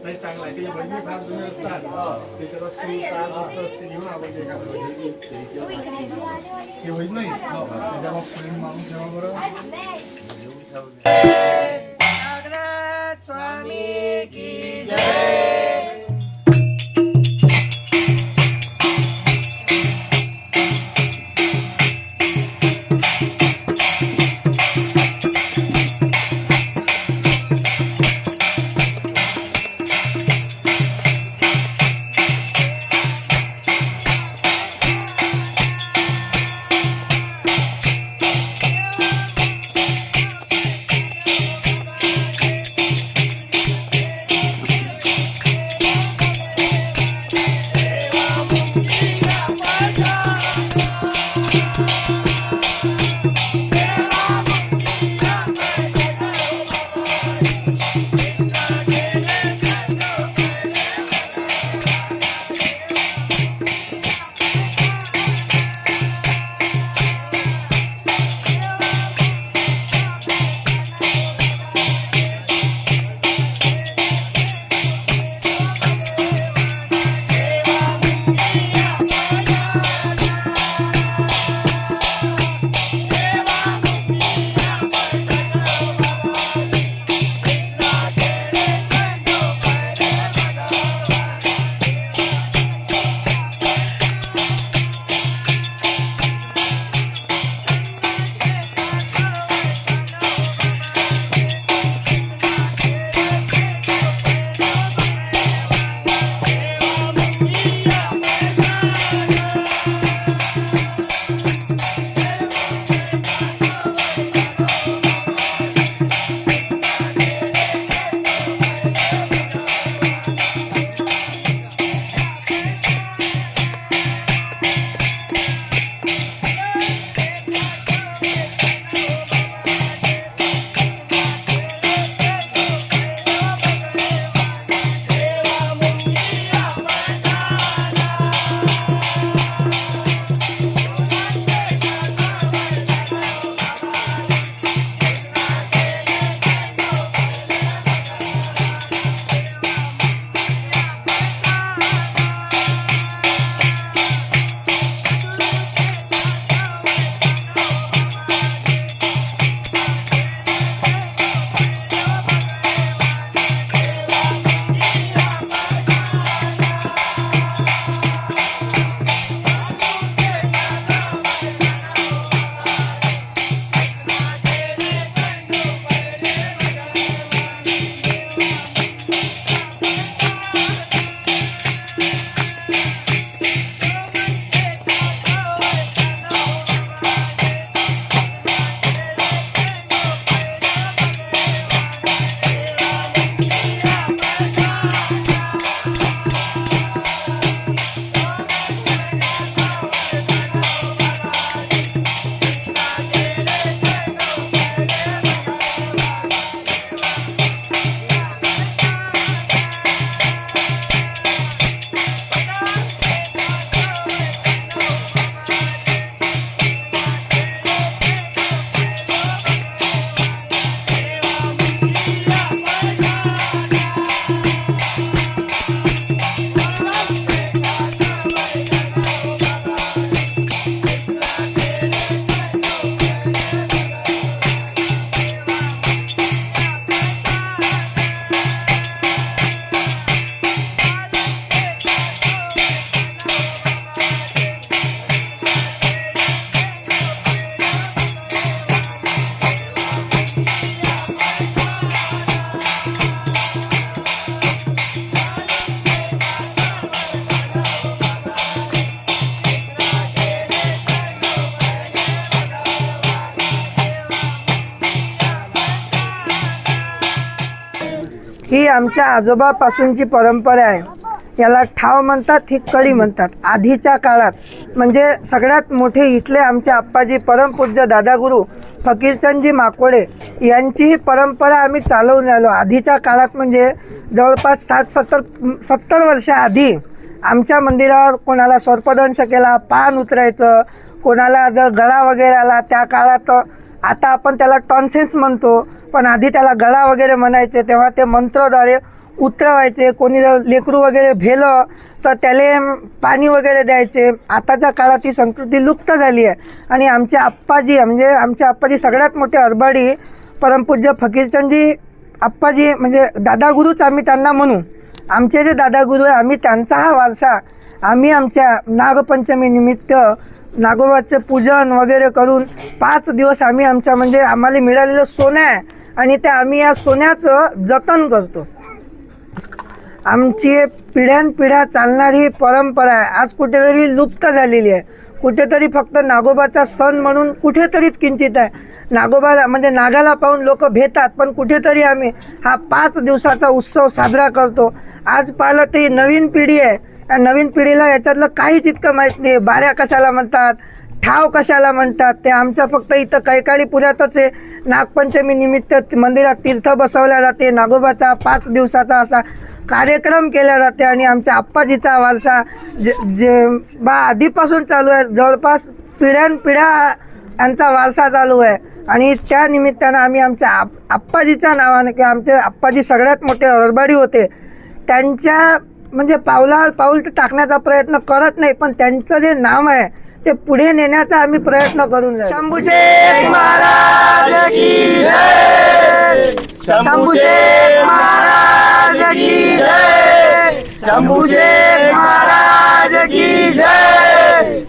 नाही चांगला आहे. त्याची बहिणी फार जुने असतात. त्याच्यात सूर, ताल, असतं. ते घेऊन आपण ते एखादं बहिणी. ते होईल नाही त्याच्या मग प्रेम मागून ठेवा बरं ही आमच्या आजोबापासूनची परंपरा आहे. याला ठाव म्हणतात ही कळी म्हणतात. आधीच्या काळात म्हणजे सगळ्यात मोठे इथले आमचे आप्पाजी परमपूज्य दादागुरू फकीरचंदजी माकोडे यांची ही परंपरा आम्ही चालवून आलो आधीच्या काळात म्हणजे जवळपास साठ सत्तर सत्तर वर्षाआधी आमच्या मंदिरावर कोणाला सर्पदंश केला पान उतरायचं कोणाला जर गळा वगैरे आला त्या काळात आता आपण त्याला टॉन्सेन्स म्हणतो. पण आधी त्याला गळा वगैरे म्हणायचे तेव्हा ते मंत्राद्वारे उतरवायचे. कोणी लेकरू वगैरे भेलं तर त्याला पाणी वगैरे द्यायचे. आताच्या काळात ही संस्कृती लुप्त झाली आहे. आणि आमचे आप्पाजी म्हणजे आमचे आप्पाजी सगळ्यात मोठे अरबाडी परमपूज्य फकीरचंदजी आप्पाजी म्हणजे दादागुरूच आम्ही त्यांना म्हणू आमचे जे दादागुरू आहे आम्ही त्यांचा हा वारसा. आम्ही आमच्या नागपंचमीनिमित्त नागोबाचं पूजन वगैरे करून पाच दिवस आम्ही आमच्या म्हणजे आम्हाला मिळालेलं सोनं आहे. आणि ते आम्ही या सोन्याचं जतन करतो. आमची पिढ्यानपिढ्या चालणारी परंपरा आहे. आज कुठेतरी लुप्त झालेली आहे. कुठेतरी फक्त नागोबाचा सण म्हणून कुठेतरीच किंचित आहे. नागोबाला म्हणजे नागाला पाहून लोक भेटतात पण कुठेतरी आम्ही हा पाच दिवसाचा उत्सव साजरा करतो. आज पाहिलं तर ही नवीन पिढी आहे. त्या नवीन पिढीला याच्यातलं काहीच इतकं माहीत नाही. बाऱ्या कशाला म्हणतात? ठाव कशाला म्हणतात? ते आमचं फक्त इथं कैकाळी पुऱ्यातच आहे. नागपंचमी निमित्त मंदिरात तीर्थ बसवल्या जाते. नागोबाचा पाच दिवसाचा असा कार्यक्रम केला जाते आणि आमच्या आप्पाजीचा वारसा जे जे बा आधीपासून चालू आहे. जवळपास पिढ्यानपिढ्या यांचा वारसा चालू आहे. आणि त्या निमित्तानं आम्ही आमच्या आप आप्पाजीच्या नावानं किंवा आमचे आप्पाजी सगळ्यात मोठे अरबाडी होते. त्यांच्या म्हणजे पावला पाऊल तर टाकण्याचा प्रयत्न करत नाही पण त्यांचं जे नाव आहे ते पुढे नेण्याचा आम्ही प्रयत्न करून. शंभूशेठ महाराज की जय. महाराज की जय. महाराज की जय.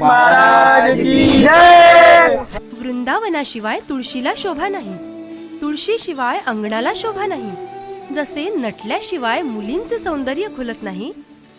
महाराज की जय. वृंदावनाशिवाय तुळशीला शोभा नाही. तुळशीशिवाय अंगणाला शोभा नाही. जसे नटल्याशिवाय मुलींचे सौंदर्य खुलत नाही